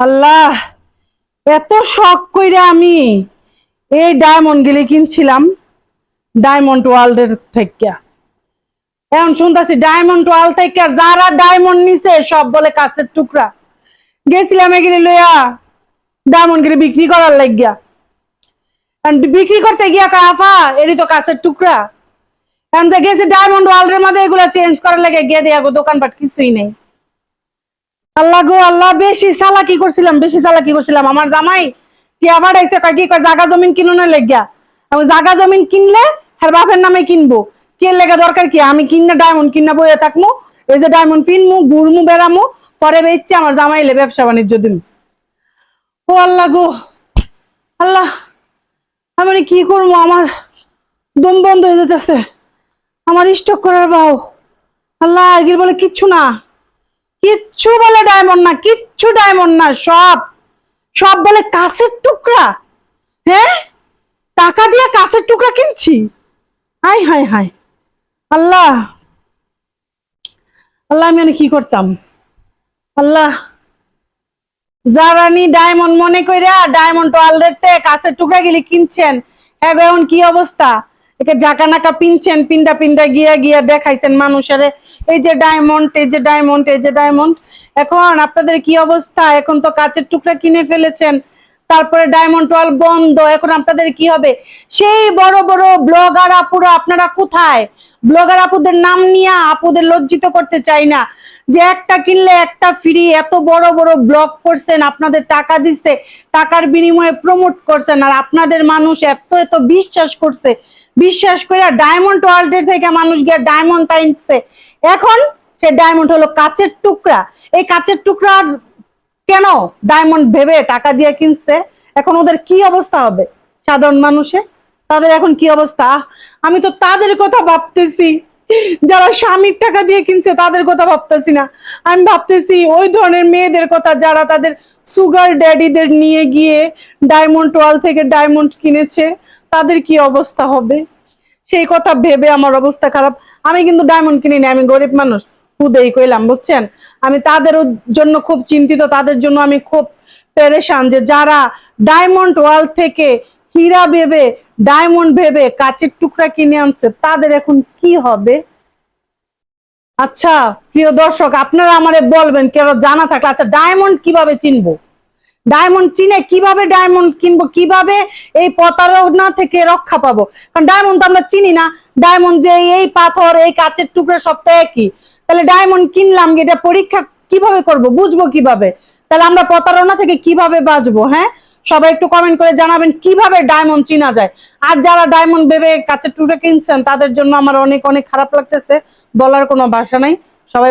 আল্লাহ, এত শখ কইরা আমি এই ডায়মন্ড গুলি কিনছিলাম ডায়মন্ড ওয়ার্ল্ডের থেকে এখন শুনতেছি ডায়মন্ড ওয়ার্ল্ড থেকে যারা ডায়মন্ড নিছে, সব বলে কাছের টুকরা। গেছিলাম এগুলি লইয়া ডায়মন্ড গুলি বিক্রি করার লাগিয়া। বিক্রি করতে গিয়া কাফা এরই তো কাছের টুকরা। এখন গেছি ডায়মন্ড ওয়ার্ল্ডের মধ্যে এগুলা চেঞ্জ করার লাগে গিয়ে দেয়া দোকানপাট কিছুই নেই। আল্লাহ গো, আল্লাহ, বেশি চালাকি করছিলাম, বেশি চালাকি করছিলাম। আমার জামাই টিয়া ভাড়াইছে কয় কি, কয়, জাগা জমিন কিনো না লেগিয়া। আমি জাগা জমিন কিনলে হ্যার বাপের নামে কিনবো। কে লেগে দরকার কি? আমি কিনে ডায়মন্ড কিনা বইয়ে থাকমু, এই যে ডায়মন্ড কিনমু ঘুরমু বেড়ামু, পরে বেচছে আমার জামাইলে ব্যবসা বাণিজ্য দিন ও আল্লাহ গো, আল্লাহ, আমি কি করব? আমার দম বন্ধ হয়ে যেতেছে। আমার স্টক করার বাও আল্লাহ এগুলো বলে কিচ্ছু না। কিচ্ছু বলে ডায়মন্ড না, কিচ্ছু ডায়মন্ড না, সব। সব বলে কাছের টুকরা। হ্যাঁ? টাকা দিয়ে কাছের টুকরা কিনছি? হাই হাই হাই। আল্লাহ। আল্লাহ, আমি মানে কি করতাম? আল্লাহ। যারানি ডায়মন্ড মনে কইরা ডায়মন্ড ওয়ার্ল্ডের কাছের টুকরা গেলি কিনছেন। হ্যাঁ এখন কি অবস্থা? একে জাকা নাকা পিনছেন, পিন্ডা পিন্ডা গিয়া গিয়া দেখাইছেন মানুষের। এই যে ডায়মন্ড এই যে ডায়মন্ড এই যে ডায়মন্ড এখন আপনাদের কি অবস্থা? এখন তো কাচের টুকরা কিনে ফেলেছেন। তারপরে ডায়মন্ড ওয়াল বন্ধ। এখন আপনাদের কি হবে? সেই বড় বড় ব্লগার আপুরা আপনারা কোথায়? ব্লগার আপুদের নাম নিয়ে আপুদের লজ্জিত করতে চাই না। যে একটা কিনলে একটা ফ্রি এত বড় বড় ব্লগ করছেন, আপনাদের টাকা দিচ্ছে, টাকার বিনিময়ে প্রমোট করছেন, আর আপনাদের মানুষ এত এত বিশ্বাস করছে। বিশ্বাস করে ডায়মন্ড ওয়ার্ল্ডের থেকে মানুষ গিয়ে ডায়মন্ড টাইনছে এখন সে ডায়মন্ড হলো কাচের টুকরা। এই কাচের টুকরা কেন ডায়মন্ড ভেবে টাকা দিয়ে কিনছে? এখন ওদের কি অবস্থা হবে? সাধারণ মানুষের তাদের এখন কি অবস্থা? আমি তো তাদের কথা ভাবতেছি। যারা স্বামীর টাকা দিয়ে কিনছে, তাদের কথা ভাবতেছি না। আমি ভাবতেছি ওই ধরনের মেয়েদের কথা, যারা তাদের সুগার ড্যাডিদের নিয়ে গিয়ে ডায়মন্ড ওয়াল থেকে ডায়মন্ড কিনেছে, তাদের কি অবস্থা হবে? সেই কথা ভেবে আমার অবস্থা খারাপ। আমি কিন্তু ডায়মন্ড কিনিনি, আমি গরিব মানুষ। হুদেই কইলাম, বুঝছেন? আমি তাদের জন্য খুব চিন্তিত, তাদের জন্য আমি খুব পেরেশান যে যারা ডায়মন্ড ওয়াল থেকে হীরা ভেবে ডায়মন্ড ভেবে কাচের টুকরা কিনে আনছে, তাদের এখন কি হবে? আচ্ছা প্রিয় দর্শক, আপনারা আমারে বলবেন কেন জানা থাকলে আচ্ছা ডায়মন্ড কীভাবে চিনবো? ডায়মন্ড চিনে কীভাবে ডায়মন্ড কিনবো? কীভাবে এই প্রতারণা থেকে রক্ষা পাবো? কারণ ডায়মন্ড তো আমরা চিনি না। ডায়মন্ড যে এই পাথর, এই কাচের টুকরো সব তো একই। তাহলে ডায়মন্ড কিনলাম, এটা পরীক্ষা কীভাবে করব, বুঝব কীভাবে? তাহলে আমরা প্রতারণা থেকে কীভাবে বাঁচবো হ্যাঁ? সবাই একটু কমেন্ট করে জানাবেন কীভাবে ডায়মন্ড চিনা যায়। আর যারা ডায়মন্ড ভেবে কাচের টুকরো কিনছেন, তাদের জন্য আমার অনেক অনেক খারাপ লাগতেছে, বলার কোনো ভাষা নাই। সবাই